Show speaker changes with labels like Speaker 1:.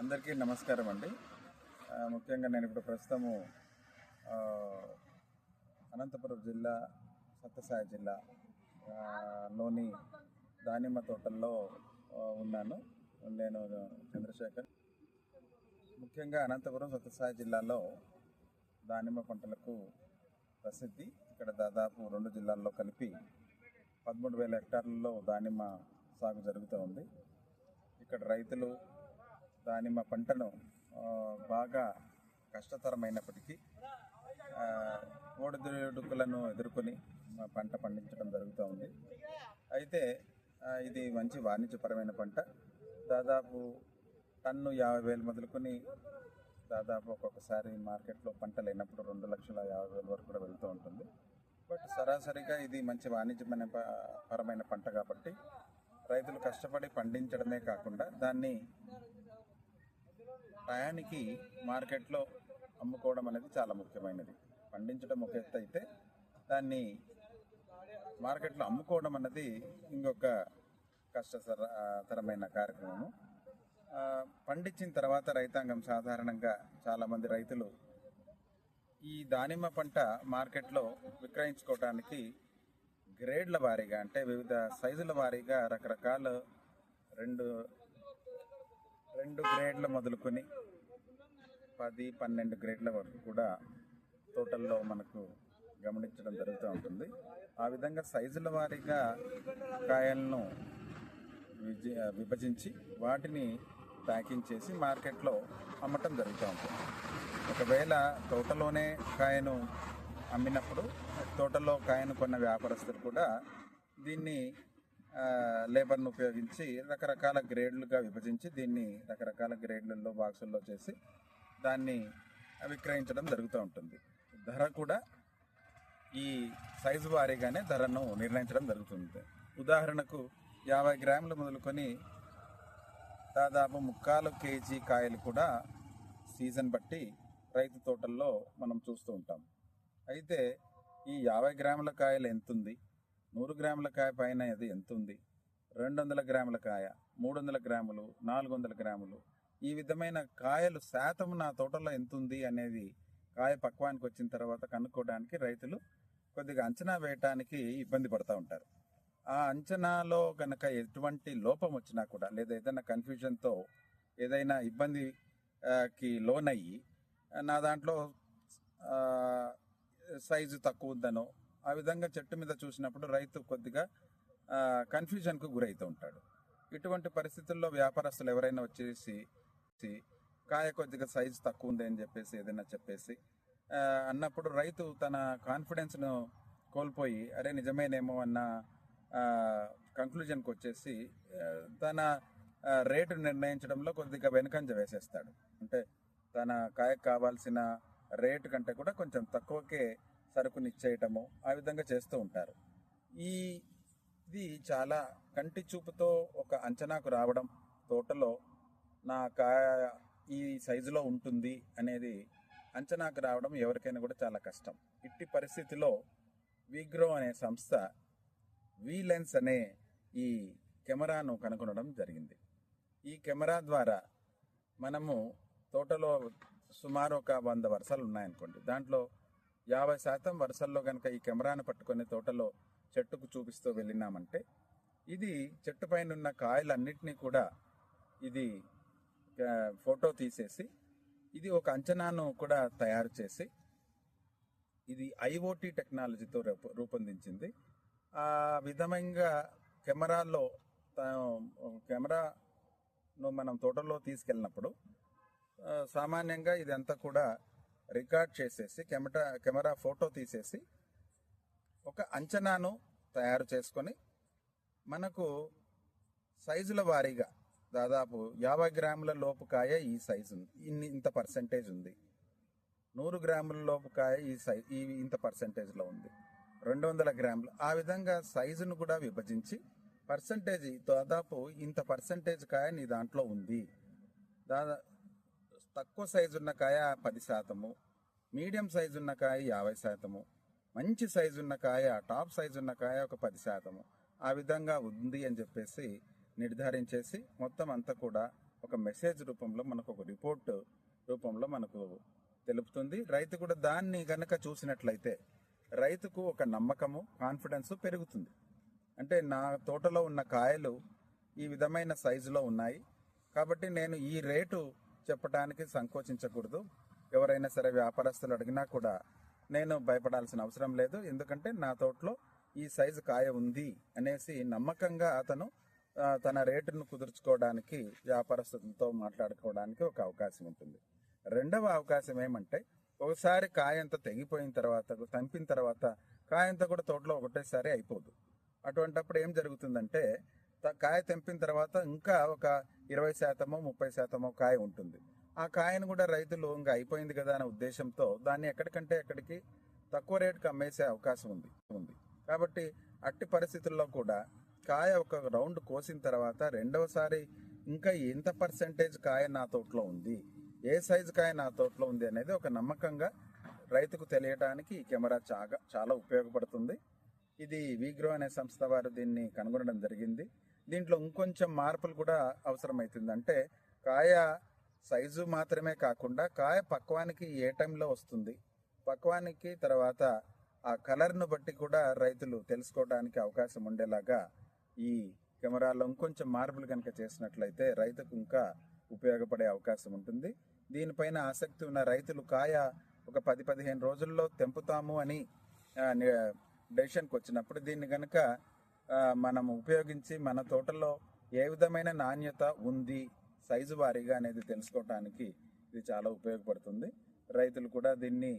Speaker 1: అందరికీ నమస్కారం అండి. ముఖ్యంగా నేను ఇప్పుడు ప్రస్తుతము అనంతపురం జిల్లా సత్యసాయి జిల్లా లోని దానిమ్మ తోటల్లో ఉన్నాను. నేను చంద్రశేఖర్. ముఖ్యంగా అనంతపురం సత్యసాయి జిల్లాలో దానిమ్మ పంటలకు ప్రసిద్ధి. ఇక్కడ దాదాపు రెండు జిల్లాల్లో కలిపి పదమూడు వేల హెక్టార్లలో దానిమ్మ సాగు జరుగుతూ ఉంది. ఇక్కడ రైతులు దానిమ్మ పంటను బాగా కష్టతరమైనప్పటికీ ఓడిదుడుకులను ఎదుర్కొని మా పంట పండించడం జరుగుతూ ఉంది. అయితే ఇది మంచి వాణిజ్యపరమైన పంట. దాదాపు టన్ను యాభై వేలు మొదలుకొని దాదాపు ఒక్కొక్కసారి మార్కెట్లో పంట లేనప్పుడు రెండు లక్షల యాభై వేల వరకు కూడా వెళ్తూ ఉంటుంది. బట్ సరాసరిగా ఇది మంచి వాణిజ్యమైన ప- పరమైన పంట కాబట్టి రైతులు కష్టపడి పండించడమే కాకుండా దాన్ని టయానికి మార్కెట్లో అమ్ముకోవడం అనేది చాలా ముఖ్యమైనది. పండించడం ఒక ఎత్తు అయితే దాన్ని మార్కెట్లో అమ్ముకోవడం అన్నది ఇంకొక కష్టతరమైన కార్యక్రమము. పండించిన తర్వాత రైతాంగం సాధారణంగా చాలామంది రైతులు ఈ దానిమ్మ పంట మార్కెట్లో విక్రయించుకోవడానికి గ్రేడ్ల వారీగా అంటే వివిధ సైజుల వారీగా రకరకాల రెండు రెండు గ్రేడ్లు మొదలుకొని పది పన్నెండు గ్రేడ్ల వరకు కూడా తోటల్లో మనకు గమనించడం జరుగుతూ ఉంటుంది. ఆ విధంగా సైజుల వారీగా కాయలను విభజించి వాటిని ప్యాకింగ్ చేసి మార్కెట్లో అమ్మటం జరుగుతూ ఉంటుంది. ఒకవేళ తోటలోనే కాయను అమ్మినప్పుడు తోటలో కాయను కొన్న వ్యాపారస్తులు కూడా దీన్ని లేబర్ను ఉపయోగించి రకరకాల గ్రేడ్లుగా విభజించి దీన్ని రకరకాల గ్రేడ్లలో బాక్సుల్లో చేసి దాన్ని విక్రయించడం జరుగుతూ ఉంటుంది. ధర కూడా ఈ సైజు వారీగానే ధరను నిర్ణయించడం జరుగుతుంది. ఉదాహరణకు యాభై గ్రాములు మొదలుకొని దాదాపు ముక్కాలు కేజీ కాయలు కూడా సీజన్ బట్టి రైతు తోటల్లో మనం చూస్తూ ఉంటాం. అయితే ఈ యాభై గ్రాముల కాయలు ఎంతుంది? నూరు గ్రాముల కాయ పైన అది ఎంతుంది? రెండు వందల గ్రాముల కాయ మూడు వందల గ్రాములు నాలుగు వందల గ్రాములు. ఈ విధమైన కాయలు శాతం నా తోటలో ఎంతుంది అనేది కాయ పక్వానికి వచ్చిన తర్వాత కనుక్కోవడానికి రైతులు కొద్దిగా అంచనా వేయటానికి ఇబ్బంది పడుతూ ఉంటారు. ఆ అంచనాలో కనుక ఎటువంటి లోపం వచ్చినా కూడా లేదా ఏదైనా కన్ఫ్యూజన్తో ఏదైనా ఇబ్బందికి లోనయ్యి నా దాంట్లో సైజు తక్కువ ఉందనో ఆ విధంగా చెట్టు మీద చూసినప్పుడు రైతు కొద్దిగా కన్ఫ్యూజన్కు గురవుతూ ఉంటాడు. ఇటువంటి పరిస్థితుల్లో వ్యాపారస్తులు ఎవరైనా వచ్చేసి కాయ కొద్దిగా సైజు తక్కువ ఉంది అని చెప్పేసి ఏదైనా చెప్పేసి అన్నప్పుడు రైతు తన కాన్ఫిడెన్స్ను కోల్పోయి అరే నిజమేనేమో అన్న కంక్లూజన్కి వచ్చేసి తన రేటు నిర్ణయించడంలో కొద్దిగా వెనుకంజ వేసేస్తాడు. అంటే తన కాయకు కావాల్సిన రేటు కంటే కూడా కొంచెం తక్కువకే సరుకుని ఇచ్చేయటము ఆ విధంగా చేస్తూ ఉంటారు. ఈ ఇది చాలా కంటి చూపుతో ఒక అంచనాకు రావడం తోటలో నా కాయ ఈ సైజులో ఉంటుంది అనేది అంచనాకు రావడం ఎవరికైనా కూడా చాలా కష్టం. ఇట్టి పరిస్థితిలో విగ్రో అనే సంస్థ వీ లెన్స్ అనే ఈ కెమెరాను కనుగొనడం జరిగింది. ఈ కెమెరా ద్వారా మనము తోటలో సుమారు ఒక వంద వరుసలు ఉన్నాయనుకోండి. దాంట్లో యాభై శాతం వరుసల్లో కనుక ఈ కెమెరాను పట్టుకునే తోటలో చెట్టుకు చూపిస్తూ వెళ్ళినామంటే ఇది చెట్టు పైన ఉన్న కాయలన్నింటినీ కూడా ఇది ఫోటో తీసేసి ఇది ఒక అంచనాను కూడా తయారు చేసి ఇది ఐఓటీ టెక్నాలజీతో రూప- రూపొందించింది. ఆ విధంగా కెమెరాలో తా- కెమెరాను మనం తోటలో తీసుకెళ్ళినప్పుడు సామాన్యంగా ఇదంతా కూడా రికార్డ్ చేసేసి కెమెరా కెమెరా ఫోటో తీసేసి ఒక అంచనాను తయారు చేసుకొని మనకు సైజుల వారీగా దాదాపు యాభై గ్రాముల లోపు కాయ ఈ సైజు ఉంది. ఇన్ని ఇంత పర్సంటేజ్ ఉంది. నూరు గ్రాముల లోపు కాయ ఈ సై ఈ ఇంత పర్సంటేజ్లో ఉంది. రెండు వందల గ్రాములు. ఆ విధంగా సైజును కూడా విభజించి పర్సంటేజ్ దాదాపు ఇంత పర్సంటేజ్ కాయ నీ దాంట్లో ఉంది. దాదా తక్కువ సైజు ఉన్న కాయ పది శాతము మీడియం సైజు ఉన్న కాయ యాభై శాతము మంచి సైజు ఉన్న కాయ టాప్ సైజు ఉన్న కాయ ఒక పది శాతము. ఆ విధంగా ఉంది అని చెప్పేసి నిర్ధారించేసి మొత్తం అంతా కూడా ఒక మెసేజ్ రూపంలో మనకు ఒక రిపోర్ట్ రూపంలో మనకు తెలుపుతుంది. రైతు కూడా దాన్ని గనక చూసినట్లయితే రైతుకు ఒక నమ్మకము కాన్ఫిడెన్స్ పెరుగుతుంది. అంటే నా తోటలో ఉన్న కాయలు ఈ విధమైన సైజులో ఉన్నాయి. కాబట్టి నేను ఈ రేటు చెప్పడానికి సంకోచించకూడదు. ఎవరైనా సరే వ్యాపారస్తులు అడిగినా కూడా నేను భయపడాల్సిన అవసరం లేదు. ఎందుకంటే నా తోటలో ఈ సైజు కాయ ఉంది అనేసి నమ్మకంగా అతను తన రేటును కుదుర్చుకోవడానికి వ్యాపారస్తులతో మాట్లాడుకోవడానికి ఒక అవకాశం ఉంటుంది. రెండవ అవకాశం ఏమంటే ఒకసారి కాయంతా తెగిపోయిన తర్వాత తంపిన తర్వాత కాయంతా కూడా తోటలో ఒకటేసారి అయిపోదు. అటువంటప్పుడు ఏం జరుగుతుందంటే కాయ తెంపిన తర్వాత ఇంకా ఒక ఇరవై శాతమో ముప్పై శాతమో కాయ ఉంటుంది. ఆ కాయను కూడా రైతులు ఇంకా అయిపోయింది కదా అనే ఉద్దేశంతో దాన్ని ఎక్కడికంటే ఎక్కడికి తక్కువ రేటుకి అమ్మేసే అవకాశం ఉంది. ఉంది. కాబట్టి అట్టి పరిస్థితుల్లో కూడా కాయ ఒక రౌండ్ కోసిన తర్వాత రెండవసారి ఇంకా ఎంత పర్సెంటేజ్ కాయ నా తోటలో ఉంది ఏ సైజు కాయ నా తోటలో ఉంది అనేది ఒక నమ్మకంగా రైతుకు తెలియడానికి ఈ కెమెరా చాలా చాలా ఉపయోగపడుతుంది. ఇది వీగ్రో అనే సంస్థ వారు దీన్ని కనుగొనడం జరిగింది. దీంట్లో ఇంకొంచెం మార్పులు కూడా అవసరమవుతుంది అంటే కాయ సైజు మాత్రమే కాకుండా కాయ పక్వానికి ఏ టైంలో వస్తుంది? పక్వానికి తర్వాత ఆ కలర్ను బట్టి కూడా రైతులు తెలుసుకోవడానికి అవకాశం ఉండేలాగా ఈ కెమెరాలో ఇంకొంచెం మార్పులు కనుక చేసినట్లయితే రైతుకు ఇంకా ఉపయోగపడే అవకాశం ఉంటుంది. దీనిపైన ఆసక్తి ఉన్న రైతులు కాయ ఒక పది పదిహేను రోజుల్లో తెంపుతాము అని డెసిషన్కి వచ్చినప్పుడు దీన్ని కనుక మనం ఉపయోగించి మన తోటలో ఏ విధమైన నాణ్యత ఉంది సైజు వారీగా అనేది తెలుసుకోవటానికి ఇది చాలా ఉపయోగపడుతుంది. రైతులు కూడా దీన్ని